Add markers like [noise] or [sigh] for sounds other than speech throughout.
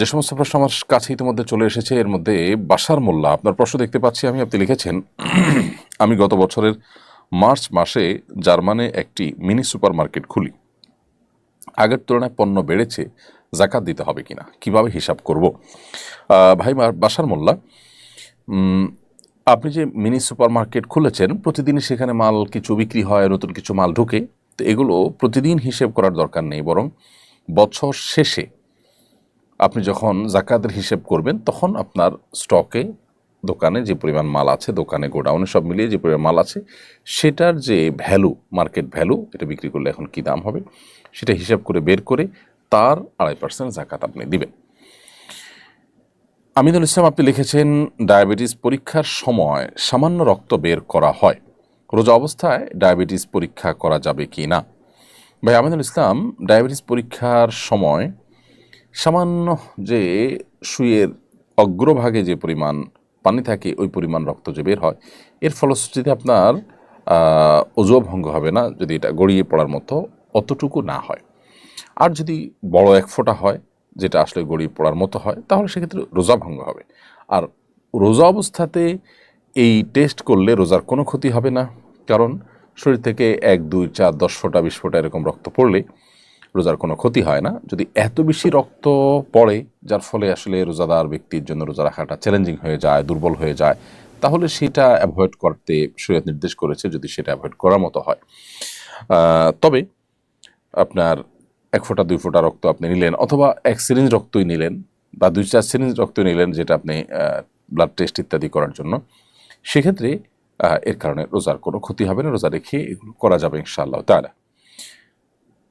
যে সমস্ত প্রশ্ন আমার কাছে ইতিমধ্যে চলে এসেছে, এর মধ্যে বাসার মোল্লা, আপনার প্রশ্ন দেখতে পাচ্ছি, আমি, আপনি লিখেছেন, আমি গত বছরের মার্চ মাসে জার্মানে একটি মিনি সুপার মার্কেট খুলি। আগের তুলনায় পণ্য বেড়েছে, জাকাত দিতে হবে কিনা, কীভাবে হিসাব করব? ভাই বাসার মোল্লা আপনি যে মিনি সুপার মার্কেট খুলেছেন প্রতিদিনই সেখানে মাল কিছু বিক্রি হয়, নতুন কিছু মাল ঢুকে, তো এগুলো প্রতিদিন হিসেব করার দরকার নেই, বরং বছর শেষে আপনি যখন জাকাতের হিসেব করবেন, তখন আপনার স্টকে দোকানে যে পরিমাণ মাল আছে, দোকানে গোডাউনে সব মিলিয়ে যে পরিমাণ মাল আছে, সেটার যে ভ্যালু মার্কেট ভ্যালু এটা বিক্রি করলে এখন কী দাম হবে, সেটা হিসাব করে বের করে তার আড়াই পার্সেন্ট জাকাত আপনি দিবেন। আমিনুল ইসলাম, আপনি লিখেছেন, ডায়াবেটিস পরীক্ষার সময় সামান্য রক্ত বের করা হয়। রোজা অবস্থায় ডায়াবেটিস পরীক্ষা করা যাবে কি না? ভাই, আমিনুল ইসলাম, ডায়াবেটিস পরীক্ষার সময় সামান্য যে সুইয়ের অগ্রভাগে যে পরিমাণ পানি থাকে ওই পরিমাণ রক্ত যে বের হয় এর ফলশ্রুতিতে আপনার আহ, ভঙ্গ হবে না যদি এটা গড়িয়ে পড়ার মতো অতটুকু না হয়। আর যদি বড় এক ফোঁটা হয় যেটা আসলে গড়িয়ে পড়ার মতো হয় তাহলে সেক্ষেত্রে রোজা ভঙ্গ হবে। আর রোজা অবস্থাতে এই টেস্ট করলে রোজার কোনো ক্ষতি হবে না কারণ শরীর থেকে এক দুই চার দশ ফোঁটা বিশ ফোঁটা এরকম রক্ত পড়লে রোজার কোনো ক্ষতি হয় না। যদি এত বেশি রক্ত পড়ে, যার ফলে আসলে রোজাদার ব্যক্তির জন্য রোজা রাখাটা চ্যালেঞ্জিং হয়ে যায়, দুর্বল হয়ে যায়, তাহলে সেটা অ্যাভয়েড করতে শরীয়ত নির্দেশ করেছে যদি সেটা অ্যাভয়েড করার মতো হয়। তবে আপনার এক ফোঁটা, দুই ফোঁটা রক্ত আপনি নিলেন অথবা এক সিরিঞ্জ রক্তই নিলেন বা দুই চার সিরিঞ্জ রক্ত নিলেন যেটা আপনি ব্লাড টেস্ট ইত্যাদি করার জন্য, সেক্ষেত্রে এর কারণে রোজার কোনো ক্ষতি হবে না। রোজা রেখে এগুলো করা যাবে ইনশাআল্লাহ তাহলে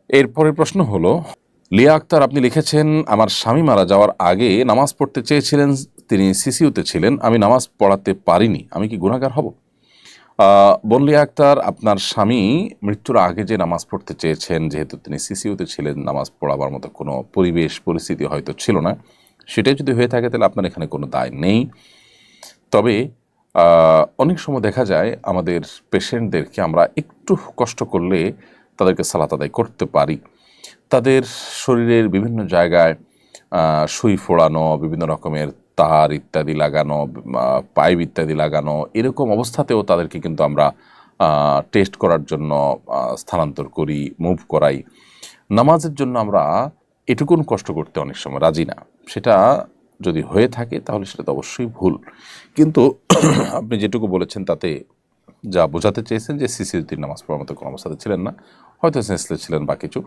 এরপরের প্রশ্ন হলো, লিয়া আক্তার, আপনি লিখেছেন, আমার স্বামী মারা যাওয়ার আগে নামাজ পড়তে চেয়েছিলেন, তিনি সিসিউতে ছিলেন, আমি নামাজ পড়াতে পারিনি, আমি কি গুণাগার হব? বোন লিয়া আক্তার, আপনার স্বামী মৃত্যুর আগে যে নামাজ পড়তে চেয়েছেন, যেহেতু তিনি সিসিউতে ছিলেন, নামাজ পড়াবার মতো কোনো পরিবেশ, পরিস্থিতি হয়তো ছিল না, সেটাই যদি হয়ে থাকে, তাহলে আপনার এখানে কোনো দায় নেই। তবে অনেক সময় দেখা যায়, আমাদের পেশেন্টদেরকে আমরা একটু কষ্ট করলে তাদেরকে সালাত আদায় করতে পারি। তাদের শরীরের বিভিন্ন জায়গায় সুই ফোড়ানো, বিভিন্ন রকমের তার ইত্যাদি লাগানো পাইপ ইত্যাদি লাগানো, এরকম অবস্থাতেও তাদেরকে কিন্তু আমরা টেস্ট করার জন্য স্থানান্তর করি, মুভ করাই। নামাজের জন্য আমরা এটুকুন কষ্ট করতে অনেক সময় রাজি না। সেটা যদি হয়ে থাকে তাহলে সেটা তো অবশ্যই ভুল। কিন্তু আপনি যেটুকু বলেছেন তাতে যা বোঝাতে চেয়েছেন যে সিসিউদ্দিন নামাজ পড়ার মতো কোনো অবস্থাতে ছিলেন না, হয়তো সেন্সলেস ছিলেন বা কিছু,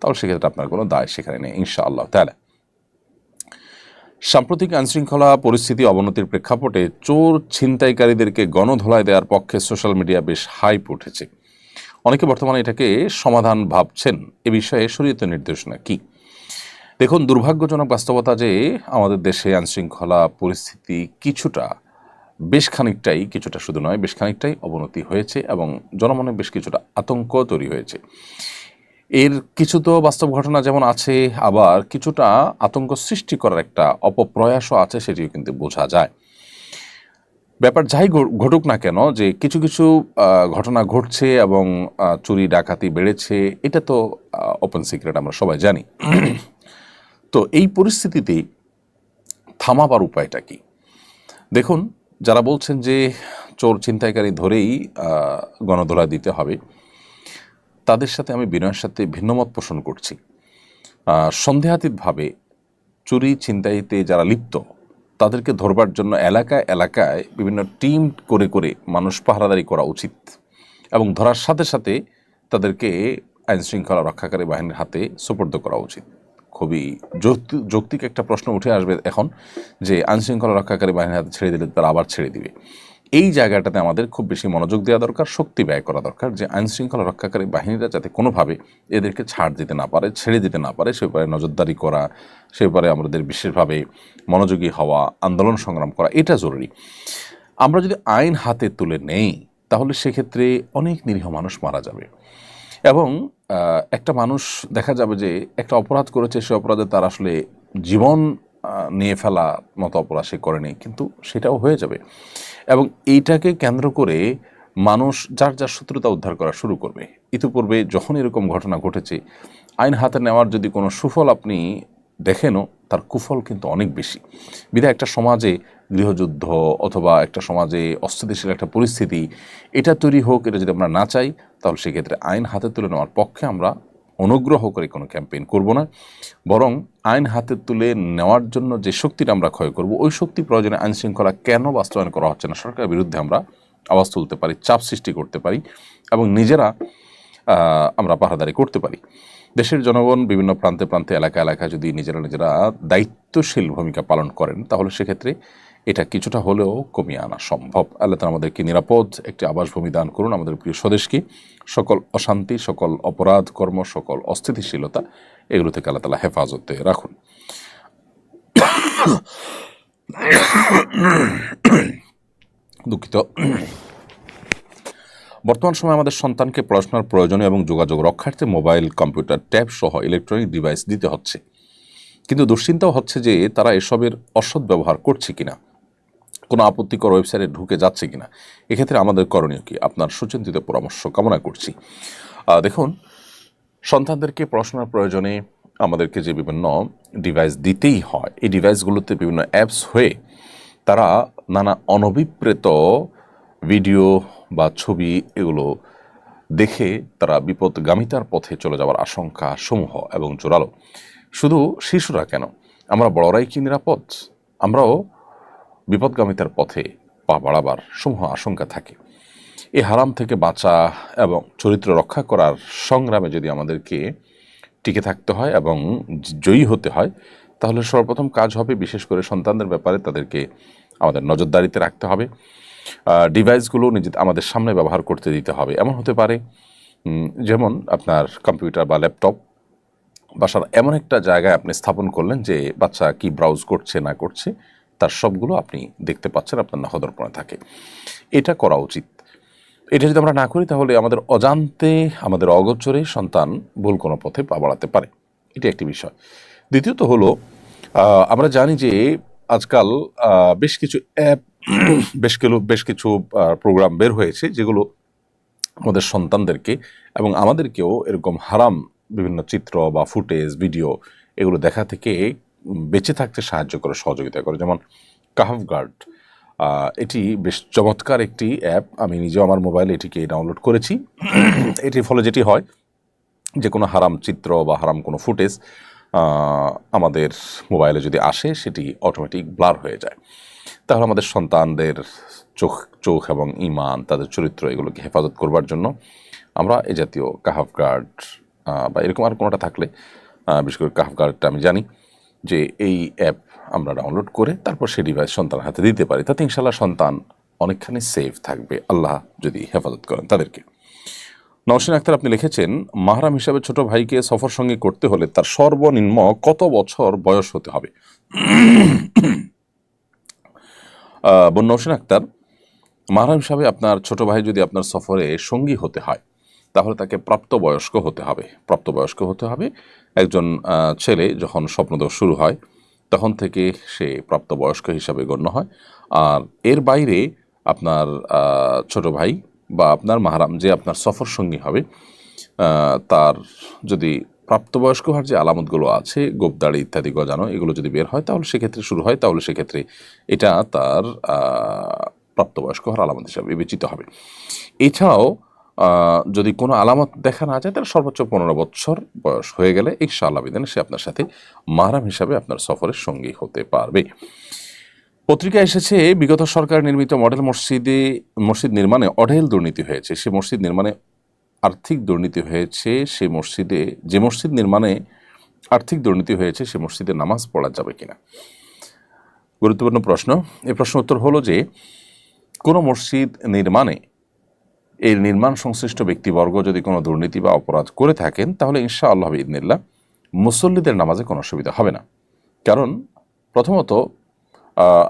তাহলে সেক্ষেত্রে আপনার কোনো দায় সেখানে নেই, ইনশাআল্লাহ। তাহলে, সাম্প্রতিক আইনশৃঙ্খলা পরিস্থিতি অবনতির প্রেক্ষাপটে চোর ছিনতাইকারীদেরকে গণধোলায় দেওয়ার পক্ষে সোশ্যাল মিডিয়া বেশ হাইপ উঠেছে। অনেকে বর্তমানে এটাকে সমাধান ভাবছেন, এ বিষয়ে শরীয়তের নির্দেশনা কি? দেখুন, দুর্ভাগ্যজনক বাস্তবতা যে আমাদের দেশে আইনশৃঙ্খলা পরিস্থিতি কিছুটা বেশ খানিকটাই, কিছুটা শুধু নয়, বেশ খানিকটাই অবনতি হয়েছে এবং জনমনে বেশ কিছুটা আতঙ্ক তৈরি হয়েছে। এর কিছু তো বাস্তব ঘটনা যেমন আছে, আবার কিছুটা আতঙ্ক সৃষ্টি করার একটা অপপ্রয়াসও আছে সেটিও কিন্তু বোঝা যায়। ব্যাপার যাই ঘটুক না কেন, যে কিছু কিছু ঘটনা ঘটছে এবং চুরি, ডাকাতি বেড়েছে, এটা তো ওপেন সিক্রেট আমরা সবাই জানি। তো এই পরিস্থিতিতে থামাবার উপায়টা কি? দেখুন যারা বলছেন যে চোর ছিনতাইকারী ধরেই আহ, গণধোলা দিতে হবে তাদের সাথে আমি বিনয়ের সাথে ভিন্নমত পোষণ করছি। সন্দেহাতীতভাবে চুরি ছিনতাইতে যারা লিপ্ত তাদেরকে ধরবার জন্য এলাকায় এলাকায় বিভিন্ন টিম করে করে মানুষ পাহারাদারি করা উচিত এবং ধরার সাথে সাথে তাদেরকে আইনশৃঙ্খলা রক্ষাকারী বাহিনীর হাতে সুপর্দ করা উচিত। খুবই যৌক্তি- যৌক্তিক একটা প্রশ্ন উঠে আসবে এখন যে আইনশৃঙ্খলা রক্ষাকারী বাহিনীর হাতে ছেড়ে দিলে তারা আবার ছেড়ে দিবে। এই জায়গাটাতে আমাদের খুব বেশি মনোযোগ দেওয়া দরকার, শক্তি ব্যয় করা দরকার যে আইনশৃঙ্খলা রক্ষাকারী বাহিনীরা যাতে কোনোভাবে এদেরকে ছাড় দিতে না পারে, ছেড়ে দিতে না পারে, সে ব্যাপারে নজরদারি করা, সে ব্যাপারে আমাদের বিশেষভাবে মনোযোগী হওয়া, আন্দোলন সংগ্রাম করা, এটা জরুরি। আমরা যদি আইন হাতে তুলে নেই, তাহলে সেক্ষেত্রে অনেক নিরীহ মানুষ মারা যাবে। এবং একটা মানুষ দেখা যাবে যে একটা অপরাধ করেছে, সে অপরাধে তার আসলে জীবন নিয়ে ফেলা মতো অপরাধ সে করেনি, কিন্তু সেটাও হয়ে যাবে। এবং এইটাকে কেন্দ্র করে মানুষ যার যার শত্রুতা উদ্ধার করা শুরু করবে। ইতিপূর্বে যখন এরকম ঘটনা ঘটেছে, আইন হাতে নেওয়ার যদি কোনো সুফল আপনি দেখেনও, তার কুফল কিন্তু অনেক বেশি। বিধায় একটা সমাজে গৃহযুদ্ধ অথবা একটা সমাজে অস্থিতিশীল একটা পরিস্থিতি, এটা তৈরি হোক, এটা যদি আমরা না চাই, তাহলে সেক্ষেত্রে আইন হাতে তুলে নেওয়ার পক্ষে আমরা অনুগ্রহ করে কোনো ক্যাম্পেইন করব না। বরং আইন হাতে তুলে নেওয়ার জন্য যে শক্তিটা আমরা ক্ষয় করব, ওই শক্তি প্রয়োজনে আইন শৃঙ্খলা কেন বাস্তবায়ন করা হচ্ছে না, সরকারের বিরুদ্ধে আমরা আওয়াজ তুলতে পারি, চাপ সৃষ্টি করতে পারি এবং নিজেরা আমরা পাহারাদারি করতে পারি। দেশের জনগণ বিভিন্ন প্রান্তে প্রান্তে এলাকা এলাকায় যদি নিজেরা নিজেরা দায়িত্বশীল ভূমিকা পালন করেন, তাহলে সেক্ষেত্রে এটা কিছুটা হলেও কমিয়ে আনা সম্ভব। আল্লাহ তালা আমাদেরকে নিরাপদ একটি আবাসভূমি দান করুন। আমাদের প্রিয় স্বদেশকে, সকল অশান্তি, সকল অপরাধ কর্ম, সকল অস্থিতিশীলতা, এগুলো থেকে আল্লাহ তালা হেফাজতে রাখুন। দুঃখিত। বর্তমান সময়ে আমাদের সন্তানকে পড়াশোনার প্রয়োজনীয় এবং যোগাযোগ রক্ষার্থে মোবাইল, কম্পিউটার, ট্যাব সহ ইলেকট্রনিক ডিভাইস দিতে হচ্ছে। কিন্তু দুশ্চিন্তাও হচ্ছে যে তারা এসবের অসৎ ব্যবহার করছে কিনা। কোনো আপত্তিকর ওয়েবসাইটে ঢুকে যাচ্ছে কিনা? এক্ষেত্রে আমাদের করণীয় কি? আপনার সুচিন্তিত পরামর্শ কামনা করছি। দেখুন, সন্তানদেরকে পড়াশোনার প্রয়োজনে আমাদেরকে যে বিভিন্ন ডিভাইস দিতেই হয়, এই ডিভাইসগুলোতে বিভিন্ন অ্যাপস হয়ে তারা নানা অনভিপ্রেত ভিডিও বা ছবি এগুলো দেখে তারা বিপদগামিতার পথে চলে যাওয়ার আশঙ্কা সমূহ এবং জোরালো। শুধু শিশুরা কেন? আমরা বড়রাই কি নিরাপদ? আমরাও বিপদগামিতার পথে পা বাড়াবার সমূহ আশঙ্কা থাকে। এই হারাম থেকে বাঁচা এবং চরিত্র রক্ষা করার সংগ্রামে যদি আমাদেরকে টিকে থাকতে হয় এবং জয়ী হতে হয়, তাহলে সর্বপ্রথম কাজ হবে বিশেষ করে সন্তানদের ব্যাপারে তাদেরকে আমাদের নজরদারিতে রাখতে হবে। ডিভাইসগুলো নিজে আমাদের সামনে ব্যবহার করতে দিতে হবে। এমন হতে পারে যেমন আপনার কম্পিউটার বা ল্যাপটপ, বাসার এমন একটা জায়গায় আপনি স্থাপন করলেন যে বাচ্চা কি ব্রাউজ করছে না করছে তার সবগুলো আপনি দেখতে পাচ্ছেন, আপনার নাহদর্পণে থাকে। এটা করা উচিত। এটা যদি আমরা না করি, তাহলে আমাদের অজান্তে, আমাদের অগোচরে সন্তান ভুল কোনো পথে পা বাড়াতে পারে। এটা একটি বিষয়। দ্বিতীয়ত হলো আমরা জানি যে আজকাল বেশ কিছু অ্যাপ, বেশ কিছু বেশ কিছু প্রোগ্রাম বের হয়েছে, যেগুলো আমাদের সন্তানদেরকে এবং আমাদেরকেও এরকম হারাম বিভিন্ন চিত্র বা ফুটেজ, ভিডিও এগুলো দেখা থেকে বেঁচে থাকতে সাহায্য করে, সহযোগিতা করে। যেমন কাহাফ গার্ড এটি বেশ চমৎকার একটি অ্যাপ। আমি নিজেও আমার মোবাইলে এটিকে ডাউনলোড করেছি। এটির ফলে যেটি হয় যে কোনো হারাম চিত্র বা হারাম কোনো ফুটেজ আমাদের মোবাইলে যদি আসে, সেটি অটোমেটিক ব্লার হয়ে যায়। তাহলে আমাদের সন্তানদের চোখ চোখ এবং ইমান, তাদের চরিত্র এগুলোকে হেফাজত করবার জন্য আমরা এ জাতীয় কাহাফ গার্ড বা এরকম আর কোনোটা থাকলে বিশেষ করে কাহাফ গার্ডটা আমি জানি। যে এই অ্যাপ আমরা ডাউনলোড করে তারপর সেই ডিভাইস সন্তানের হাতে দিতে পারি, তাতে ইনশাল্লাহ সন্তান অনেকখানি সেফ থাকবে। আল্লাহ যদি হেফাজত করেন তাদেরকে। নওশিন আক্তার আপনি লিখেছেন, মাহরাম হিসাবে ছোট ভাইকে সফর সঙ্গে করতে হলে তার সর্বনিম্ন কত বছর বয়স হতে হবে? বোন নওশিন আক্তার, মাহরাম হিসাবে আপনার ছোট ভাই যদি আপনার সফরে সঙ্গী হতে হয় তাহলে তাকে প্রাপ্তবয়স্ক হতে হবে। প্রাপ্তবয়স্ক হতে হবে। একজন ছেলে যখন স্বপ্নদোষ শুরু হয়, তখন থেকে সে প্রাপ্তবয়স্ক হিসাবে গণ্য হয়। আর এর বাইরে আপনার ছোট ভাই বা আপনার মাহারাম যে আপনার সফর সঙ্গী হবে তার যদি প্রাপ্তবয়স্ক হওয়ার যে আলামতগুলো আছে, গোপদাড়ি ইত্যাদি গজানো, এগুলো যদি বের হয়, তাহলে সেক্ষেত্রে শুরু হয়, তাহলে সেক্ষেত্রে এটা তার প্রাপ্তবয়স্ক হওয়ার আলামত হিসাবে বিবেচিত হবে। এছাড়াও যদি কোনো আলামত দেখা না যায়, তাহলে সর্বোচ্চ পনেরো বছর বয়স হয়ে গেলে ইনশাআল্লাহ বিধানে সে আপনার সাথে মারাম হিসাবে আপনার সফরের সঙ্গী হতে পারবে। পত্রিকায় এসেছে, বিগত সরকার নির্মিত মডেল মসজিদে, মসজিদ নির্মাণে অঢেল দুর্নীতি হয়েছে। সে মসজিদ নির্মাণে আর্থিক দুর্নীতি হয়েছে, সে মসজিদে, যে মসজিদ নির্মাণে আর্থিক দুর্নীতি হয়েছে, সে মসজিদে নামাজ পড়া যাবে কিনা? গুরুত্বপূর্ণ প্রশ্ন। এই প্রশ্ন উত্তর হলো যে, কোনো মসজিদ নির্মাণে এর নির্মাণ সংশ্লিষ্ট ব্যক্তিবর্গ যদি কোনো দুর্নীতি বা অপরাধ করে থাকেন, তাহলে ইনশা আল্লাহ ইদনিল্লাহ মুসল্লিদের নামাজে কোনো অসুবিধা হবে না। কারণ প্রথমত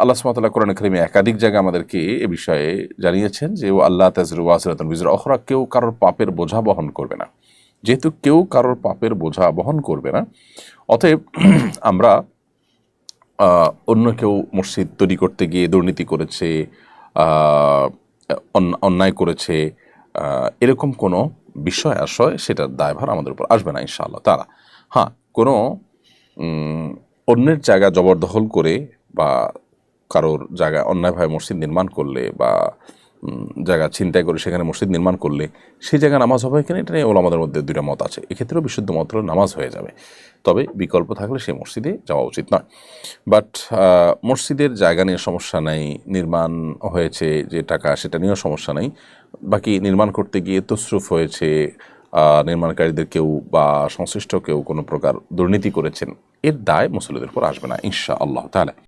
আল্লাহ সুমতাল্লাহ কোরআন করিমে একাধিক জায়গায় আমাদেরকে এ বিষয়ে জানিয়েছেন যে, ও আল্লাহ তাজরু ওয়াসরাতুল বিজর অখরা কেউ কারোর পাপের বোঝা বহন করবে না। যেহেতু কেউ কারোর পাপের বোঝা বহন করবে না, অতএব [clears throat] আমরা অন্য কেউ মসজিদ তৈরি করতে গিয়ে দুর্নীতি করেছে অন্যায় করেছে এরকম কোনো বিষয় আশয় সেটার দায়ভার আমাদের উপর আসবে না, ইনশাআল্লাহ, তারা। হ্যাঁ কোনো অন্যের জায়গা জবরদখল করে বা কারোর জায়গায় অন্যায়ভাবে মসজিদ নির্মাণ করলে বা জায়গা ছিনতাই করে সেখানে মসজিদ নির্মাণ করলে সেই জায়গায় নামাজ হবে কিনা এটা নিয়ে ওলামাদের মধ্যে দুইটা মত আছে। এক্ষেত্রেও বিশুদ্ধ মত নামাজ হয়ে যাবে। তবে বিকল্প থাকলে সেই মসজিদে যাওয়া উচিত নয়। বাট মসজিদের জায়গা নিয়ে সমস্যা নেই, নির্মাণ হয়েছে যে টাকা সেটা নিয়েও সমস্যা নেই। বাকি নির্মাণ করতে গিয়ে তসরুফ হয়েছে নির্মাণকারীদের কেউ বা সংশ্লিষ্ট কেউ কোনো প্রকার দুর্নীতি করেছেন, এর দায় মুসলিদের উপর আসবে না ইনশা আল্লাহ তাহলে